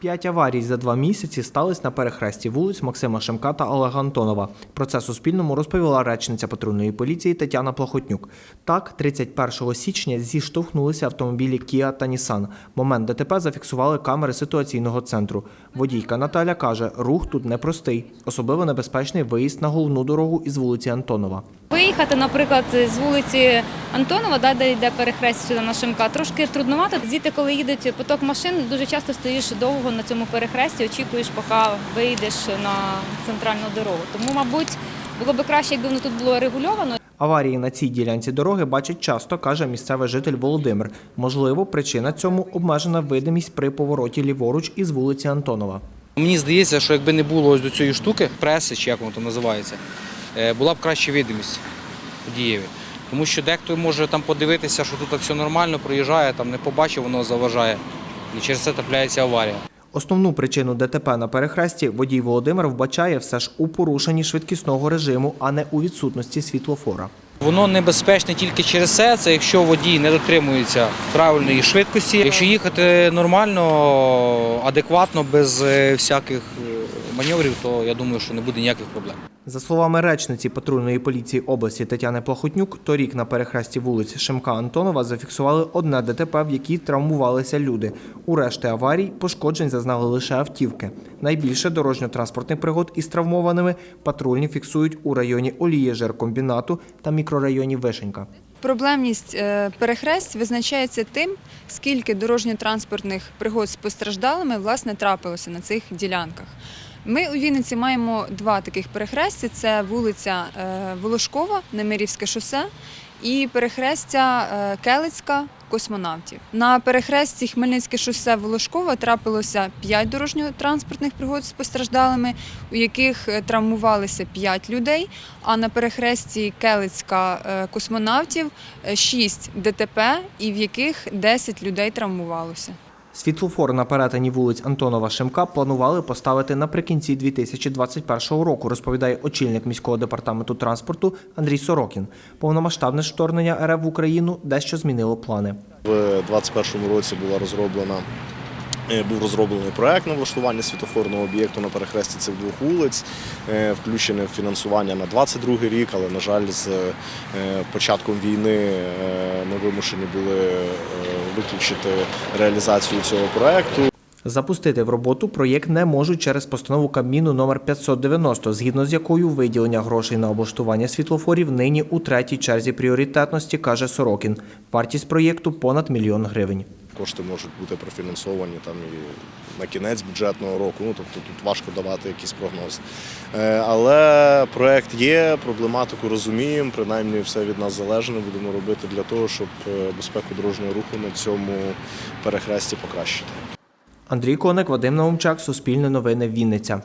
П'ять аварій за два місяці стались на перехресті вулиць Максима Шемка та Олега Антонова. Про це Суспільному розповіла речниця патрульної поліції Тетяна Плохотнюк. Так, 31 січня зіштовхнулися автомобілі Kia та Nissan. Момент ДТП зафіксували камери ситуаційного центру. Водійка Наталя каже, рух тут непростий. Особливо небезпечний виїзд на головну дорогу із вулиці Антонова. Виїхати, наприклад, з вулиці Антонова, да, де йде перехрест сюди на Шимка, трошки трудновато. Звідти, коли їде поток машин, дуже часто стоїш довго на цьому перехресті, очікуєш, поки вийдеш на центральну дорогу. Тому, мабуть, було б краще, якби воно тут було регульовано. Аварії на цій ділянці дороги бачать часто, каже місцевий житель Володимир. Можливо, причина цьому обмежена видимість при повороті ліворуч із вулиці Антонова. Мені здається, що якби не було ось до цієї штуки, преси, чи як воно там називається, е, була б краща видимість водієві. Тому що дехто може там подивитися, що тут все нормально, проїжджає, там не побачив, воно заважає. І через це трапляється аварія. Основну причину ДТП на перехресті водій Володимир вбачає все ж у порушенні швидкісного режиму, а не у відсутності світлофора. Воно небезпечне тільки через це, це якщо водій не дотримується правильної швидкості. Якщо їхати нормально, адекватно, без е, всяких е, маневрів, то я думаю, що не буде ніяких проблем. За словами речниці патрульної поліції області Тетяни Плахотнюк, торік на перехресті вулиць Шимка Антонова зафіксували одне ДТП, в якій травмувалися люди. У решти аварій пошкоджень зазнали лише автівки. Найбільше дорожньо-транспортних пригод із травмованими патрульні фіксують у районі Олієжеркомбінату та мікрорайоні Вишенька. Проблемність е, перехресть визначається тим, скільки дорожньо-транспортних пригод з постраждалими власне трапилося на цих ділянках. Ми у Вінниці маємо два таких перехрестя: це вулиця е, Волошкова, Немирівське шосе і перехрестя е, Келицька. Космонавтів на перехресті Хмельницьке шосе Волошкова трапилося 5 дорожньо-транспортних пригод з постраждалими, у яких е, травмувалися 5 людей. А на перехресті Келицька космонавтів 6 ДТП, і в яких 10 людей травмувалося. Світлофор на перетині вулиць Антонова Шимка планували поставити наприкінці 2021 року, розповідає очільник міського департаменту транспорту Андрій Сорокін. Повномасштабне вторгнення РФ в Україну дещо змінило плани. В 2021 році була розроблена. е, Був розроблений проект на влаштування світофорного об'єкту на перехресті цих двох вулиць, е, включене фінансування на 22 рік, але, на жаль, з е, початком війни ми вимушені були виключити реалізацію цього проекту. Запустити в роботу проєкт не можуть через постанову Кабміну номер 590, згідно з якою виділення грошей на облаштування світлофорів нині у третій черзі пріоритетності, каже Сорокін. Вартість проєкту понад мільйон гривень. Кошти можуть бути профінансовані там і на кінець бюджетного року. Ну тобто тут важко давати якийсь прогноз. Е, Але проект є, проблематику розуміємо. Принаймні, все від нас залежне. Будемо робити для того, щоб е, безпеку дорожнього руху на цьому перехресті покращити. Андрій Коник, Вадим Наумчак, Суспільне новини, Вінниця.